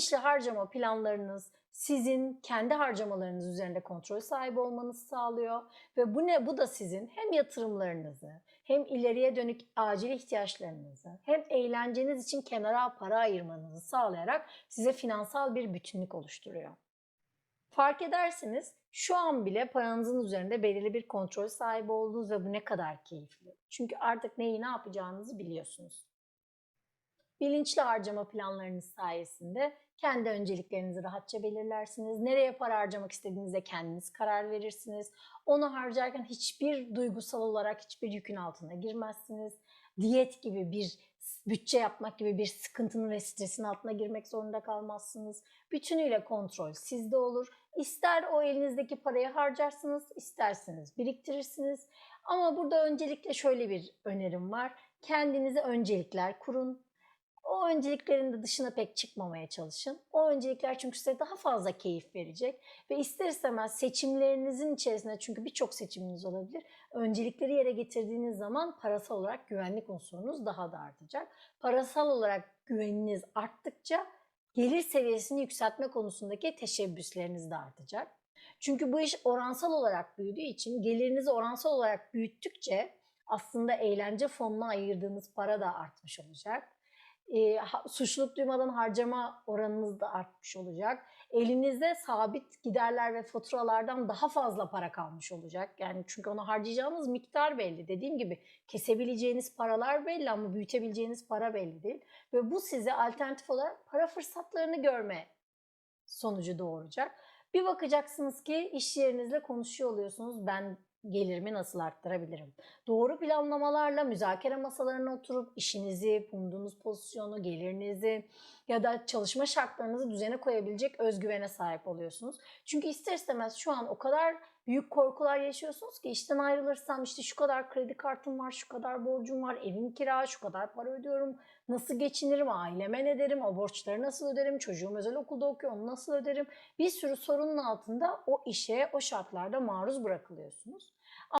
Bilinçli harcama planlarınız sizin kendi harcamalarınız üzerinde kontrol sahibi olmanızı sağlıyor ve bu ne bu da sizin hem yatırımlarınızı hem ileriye dönük acil ihtiyaçlarınızı hem eğlenceniz için kenara para ayırmanızı sağlayarak size finansal bir bütünlük oluşturuyor. Fark edersiniz şu an bile paranızın üzerinde belirli bir kontrol sahibi oldunuz ve bu ne kadar keyifli. Çünkü artık neyi ne yapacağınızı biliyorsunuz. Bilinçli harcama planlarınız sayesinde kendi önceliklerinizi rahatça belirlersiniz. Nereye para harcamak istediğinizde kendiniz karar verirsiniz. Onu harcarken hiçbir duygusal olarak hiçbir yükün altına girmezsiniz. Diyet gibi bir bütçe yapmak gibi bir sıkıntının ve stresin altına girmek zorunda kalmazsınız. Bütünüyle kontrol sizde olur. İster o elinizdeki parayı harcarsınız, isterseniz biriktirirsiniz. Ama burada öncelikle şöyle bir önerim var. Kendinize öncelikler kurun. O önceliklerin de dışına pek çıkmamaya çalışın. O öncelikler çünkü size daha fazla keyif verecek ve ister istemez seçimlerinizin içerisinde çünkü birçok seçiminiz olabilir. Öncelikleri yere getirdiğiniz zaman parasal olarak güvenlik unsurunuz daha da artacak. Parasal olarak güveniniz arttıkça gelir seviyesini yükseltme konusundaki teşebbüsleriniz de artacak. Çünkü bu iş oransal olarak büyüdüğü için gelirinizi oransal olarak büyüttükçe aslında eğlence fonuna ayırdığınız para da artmış olacak e, suçluluk duymadan harcama oranınız da artmış olacak. Elinizde sabit giderler ve faturalardan daha fazla para kalmış olacak. Yani çünkü onu harcayacağınız miktar belli. Dediğim gibi kesebileceğiniz paralar belli ama büyütebileceğiniz para belli değil. Ve bu size alternatif olarak para fırsatlarını görme sonucu doğuracak. Bir bakacaksınız ki iş yerinizle konuşuyor oluyorsunuz. Ben gelirimi nasıl arttırabilirim? Doğru planlamalarla müzakere masalarına oturup işinizi, bulunduğunuz pozisyonu, gelirinizi ya da çalışma şartlarınızı düzene koyabilecek özgüvene sahip oluyorsunuz. Çünkü ister istemez şu an o kadar büyük korkular yaşıyorsunuz ki işten ayrılırsam işte şu kadar kredi kartım var, şu kadar borcum var, evim kira, şu kadar para ödüyorum, nasıl geçinirim, aileme ne derim, o borçları nasıl öderim, çocuğum özel okulda okuyor, onu nasıl öderim? Bir sürü sorunun altında o işe, o şartlarda maruz bırakılıyorsunuz.